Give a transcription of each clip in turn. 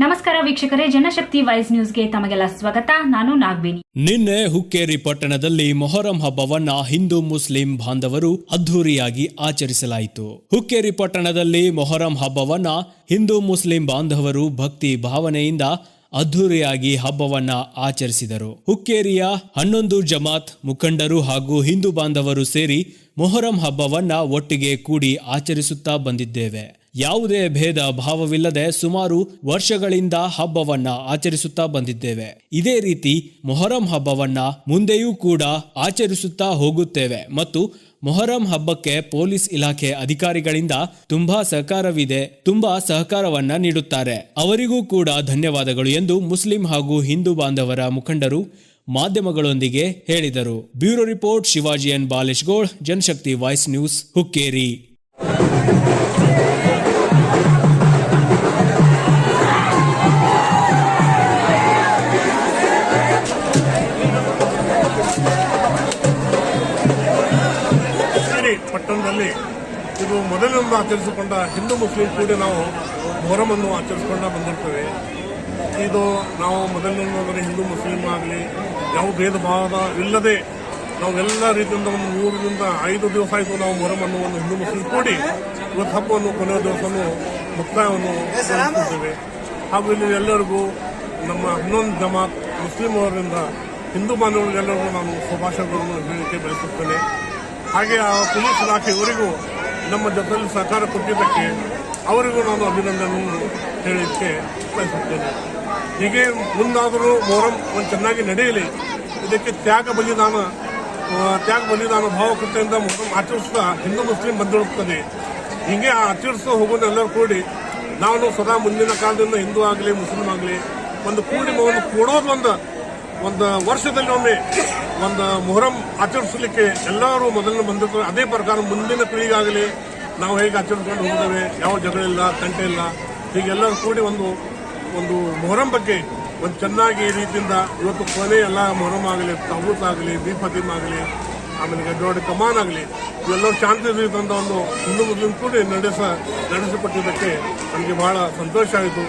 ನಮಸ್ಕಾರ ವೀಕ್ಷಕರೇ, ಜನಶಕ್ತಿ ವೈಸ್ ನ್ಯೂಸ್ಗೆ ತಮಗೆಲ್ಲ ಸ್ವಾಗತ. ನಾನು ನಾಗವೇಣಿ. ನಿನ್ನೆ ಹುಕ್ಕೇರಿ ಪಟ್ಟಣದಲ್ಲಿ ಮೊಹರಂ ಹಬ್ಬವನ್ನ ಹಿಂದೂ ಮುಸ್ಲಿಂ ಬಾಂಧವರು ಅದ್ಧೂರಿಯಾಗಿ ಆಚರಿಸಲಾಯಿತು. ಹುಕ್ಕೇರಿ ಪಟ್ಟಣದಲ್ಲಿ ಮೊಹರಂ ಹಬ್ಬವನ್ನ ಹಿಂದೂ ಮುಸ್ಲಿಂ ಬಾಂಧವರು ಭಕ್ತಿ ಭಾವನೆಯಿಂದ ಅದ್ಧೂರಿಯಾಗಿ ಹಬ್ಬವನ್ನ ಆಚರಿಸಿದರು. ಹುಕ್ಕೇರಿಯ ಹನ್ನೊಂದು ಜಮಾತ್ ಮುಖಂಡರು ಹಾಗೂ ಹಿಂದೂ ಬಾಂಧವರು ಸೇರಿ ಮೊಹರಂ ಹಬ್ಬವನ್ನ ಒಟ್ಟಿಗೆ ಕೂಡಿ ಆಚರಿಸುತ್ತಾ ಬಂದಿದ್ದೇವೆ. ಯಾವುದೇ ಭೇದ ಭಾವವಿಲ್ಲದೆ ಸುಮಾರು ವರ್ಷಗಳಿಂದ ಹಬ್ಬವನ್ನ ಆಚರಿಸುತ್ತಾ ಬಂದಿದ್ದೇವೆ. ಇದೇ ರೀತಿ ಮೊಹರಂ ಹಬ್ಬವನ್ನ ಮುಂದೆಯೂ ಕೂಡ ಆಚರಿಸುತ್ತಾ ಹೋಗುತ್ತೇವೆ ಮತ್ತು ಮೊಹರಂ ಹಬ್ಬಕ್ಕೆ ಪೊಲೀಸ್ ಇಲಾಖೆ ಅಧಿಕಾರಿಗಳಿಂದ ತುಂಬಾ ಸಹಕಾರವಿದೆ, ತುಂಬಾ ಸಹಕಾರವನ್ನ ನೀಡುತ್ತಾರೆ. ಅವರಿಗೂ ಕೂಡ ಧನ್ಯವಾದಗಳು ಎಂದು ಮುಸ್ಲಿಂ ಹಾಗೂ ಹಿಂದೂ ಬಾಂಧವರ ಮುಖಂಡರು ಮಾಧ್ಯಮಗಳೊಂದಿಗೆ ಹೇಳಿದರು. Bureau report, Shivaji N Baleshgoud, Janashakti voice news Hukkeri. ಪಟ್ಟಣದಲ್ಲಿ ಇದು ಮೊದಲಿನಿಂದ ಆಚರಿಸಿಕೊಂಡ ಹಿಂದೂ ಮುಸ್ಲಿಂ ಕೂಡ ನಾವು ಮೊಹರಮನ್ನು ಆಚರಿಸಿಕೊಂಡ ಬಂದಿರ್ತೇವೆ ಇದು ನಾವು ಮೊದಲಿನಿಂದ ಹಿಂದೂ ಮುಸ್ಲಿಂ ಆಗಲಿ, ಯಾವ ಭೇದ ಭಾವ ಇಲ್ಲದೆ ನಾವು ಎಲ್ಲ ರೀತಿಯಿಂದ ಒಂದು ಮೂರರಿಂದ ಐದು ದಿವಸ ಆಯಿತು ನಾವು ಮೊಹರಮನ್ನು ಒಂದು ಹಿಂದೂ ಮುಸ್ಲಿಂ ಕೂಡಿ ಇವತ್ತು ಹಬ್ಬವನ್ನು ಕೊನೆಯ ದಿವಸವನ್ನು ಮುಕ್ತಾಯವನ್ನು ಗೊಳಿಸುತ್ತೇವೆ ಹಾಗೂ ಇಲ್ಲಿ ಎಲ್ಲರಿಗೂ ನಮ್ಮ ಹನ್ನೊಂದು ಜಮಾತ್ ಮುಸ್ಲಿಂ ಅವರಿಂದ ಹಿಂದೂ ಬಾಂಧವರಿಗೆಲ್ಲರಿಗೂ ನಾನು ಶುಭಾಶಯಗಳನ್ನು ಹೇಳಲಿಕ್ಕೆ ಬಯಸುತ್ತೇನೆ. ಹಾಗೆ ಆ ಪೊಲೀಸ್ ಇಲಾಖೆಯವರಿಗೂ ನಮ್ಮ ಜೊತೆಯಲ್ಲಿ ಸಹಕಾರ ಕೊಟ್ಟಿದ್ದಕ್ಕೆ ಅವರಿಗೂ ನಾನು ಅಭಿನಂದನೆಯನ್ನು ಹೇಳಲಿಕ್ಕೆ ಬಯಸುತ್ತೇನೆ. ಹೀಗೆ ಮುಂದಾದರೂ ಮೊಹರಂ ಒಂದು ಚೆನ್ನಾಗಿ ನಡೆಯಲಿ. ಇದಕ್ಕೆ ತ್ಯಾಗ ಬಲಿದಾನ ತ್ಯಾಗ ಬಲಿದಾನ ಭಾವಕೃತೆಯಿಂದ ಮೊಹರಂ ಆಚರಿಸ್ತಾ ಹಿಂದೂ ಮುಸ್ಲಿಂ ಬಂದಿರುತ್ತದೆ. ಹೀಗೆ ಆಚರಿಸ್ತಾ ಹೋಗೋದೆಲ್ಲರೂ ಕೂಡಿ ನಾನು ಸದಾ ಮುಂದಿನ ಕಾಲದಿಂದ ಹಿಂದೂ ಆಗಲಿ, ಮುಸ್ಲಿಂ ಆಗಲಿ ಒಂದು ಪೂರ್ಣಿಮವನ್ನು ಕೊಡೋದು ಒಂದು ಒಂದು ವರ್ಷದಲ್ಲಿ ಒಮ್ಮೆ ಒಂದು ಮೊಹರಂ ಆಚರಿಸಲಿಕ್ಕೆ ಎಲ್ಲರೂ ಮೊದಲು ಬಂದಿರ್ತಾರೆ. ಅದೇ ಪ್ರಕಾರ ಮುಂದಿನ ಪೀಳಿಗಾಗಲಿ ನಾವು ಹೇಗೆ ಆಚರಿಸ್ಕೊಂಡು ಹೋಗ್ತೇವೆ? ಯಾವ ಜಗಳ ಇಲ್ಲ ತಂಟೆ ಇಲ್ಲ. ಹೀಗೆಲ್ಲರೂ ಕೂಡಿ ಒಂದು ಒಂದು ಮೊಹರಂ ಬಗ್ಗೆ ಒಂದು ಚೆನ್ನಾಗಿ ರೀತಿಯಿಂದ ಇವತ್ತು ಕೊನೆ ಎಲ್ಲ ಮೊಹರಂ ಆಗಲಿ ತಬೂತ್ ಆಗಲಿ ದೀಪತಿಮ್ ಆಗಲಿ, ಆಮೇಲೆ ಗಡ್ಡೋಡಿ ಕಮಾನ್ ಆಗಲಿ ಇವೆಲ್ಲರೂ ಶಾಂತಿ ರೀತಿಯಿಂದ ಒಂದು ಹಿಂದೂ ಮುಸ್ಲಿಂ ಕೂಡಿ ನಡೆಸ ನಡೆಸಿಕೊಟ್ಟಿದ್ದಕ್ಕೆ ನನಗೆ ಬಹಳ ಸಂತೋಷ ಆಯಿತು.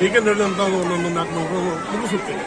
ಹೀಗೆ ನಡೆದಂಥ ಒಂದು ನಾಲ್ಕು ಮುಗಿಸುತ್ತೇನೆ.